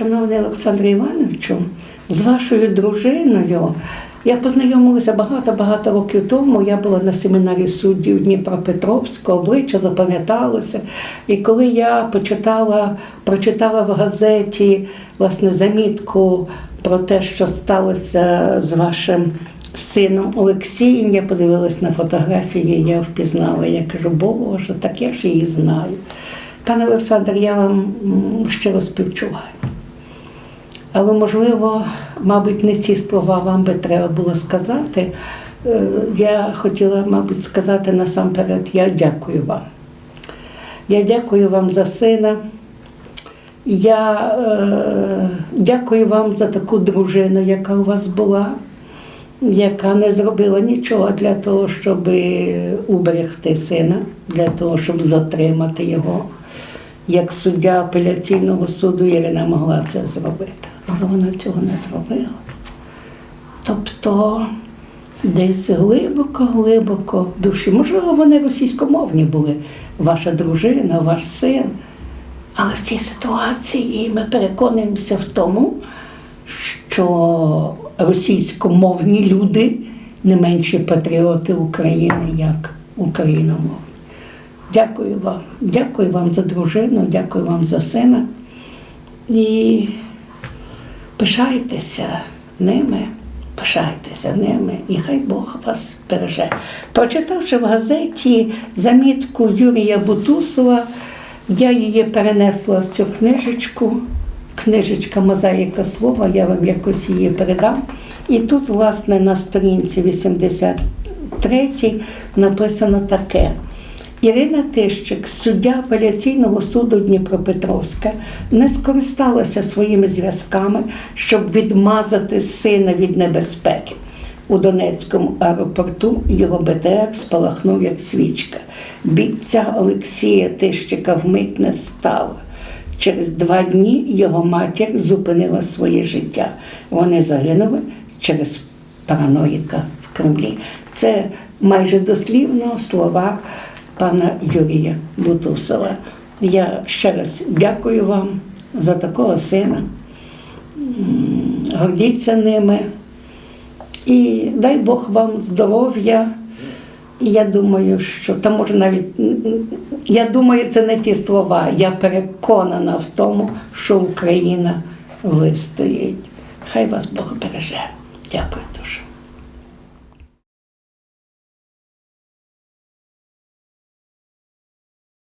шановний Олександр Івановичу, з вашою дружиною. Я познайомилася багато-багато років тому. Я була на семінарі суддів Дніпропетровського, обличчя запам'яталося. І коли я почитала, прочитала в газеті власне замітку про те, що сталося з вашим сином Олексієм, я подивилась на фотографії, я впізнала. Я кажу, Боже, так я ж її знаю. Пане Олександр, я вам щиро співчуваю. Але, можливо, мабуть, не ці слова вам би треба було сказати. Е, Я хотіла, мабуть, сказати насамперед, я дякую вам. Я дякую вам за сина. Я е, дякую вам за таку дружину, яка у вас була, яка не зробила нічого для того, щоб уберегти сина, для того, щоб затримати його. Як суддя апеляційного суду Ірина могла це зробити. Але вона цього не зробила. Тобто десь глибоко-глибоко в душі. Можливо, вони російськомовні були, ваша дружина, ваш син. Але в цій ситуації ми переконуємося в тому, що російськомовні люди не менші патріоти України, як україномовні. Дякую вам. Дякую вам за дружину, дякую вам за сина. І пишайтеся ними, пишайтеся ними, і хай Бог вас береже. Прочитавши в газеті замітку Юрія Бутусова, я її перенесла в цю книжечку. Книжечка Мозаїка слова, я вам якось її передам. І тут, власне, на сторінці 83 написано таке. Ірина Тищик, суддя апеляційного суду Дніпропетровська, не скористалася своїми зв'язками, щоб відмазати сина від небезпеки. У Донецькому аеропорту його БТР спалахнув як свічка. Бійця Олексія Тищика вмить не стало. Через два дні його матір зупинила своє життя. Вони загинули через параноїка в Кремлі. Це майже дослівно слова пана Юрія Бутусова. Я ще раз дякую вам за такого сина. Гордіться ними. І дай Бог вам здоров'я. Я думаю, що та може навіть я думаю, це не ті слова. Я переконана в тому, що Україна вистоїть. Хай вас Бог береже. Дякую.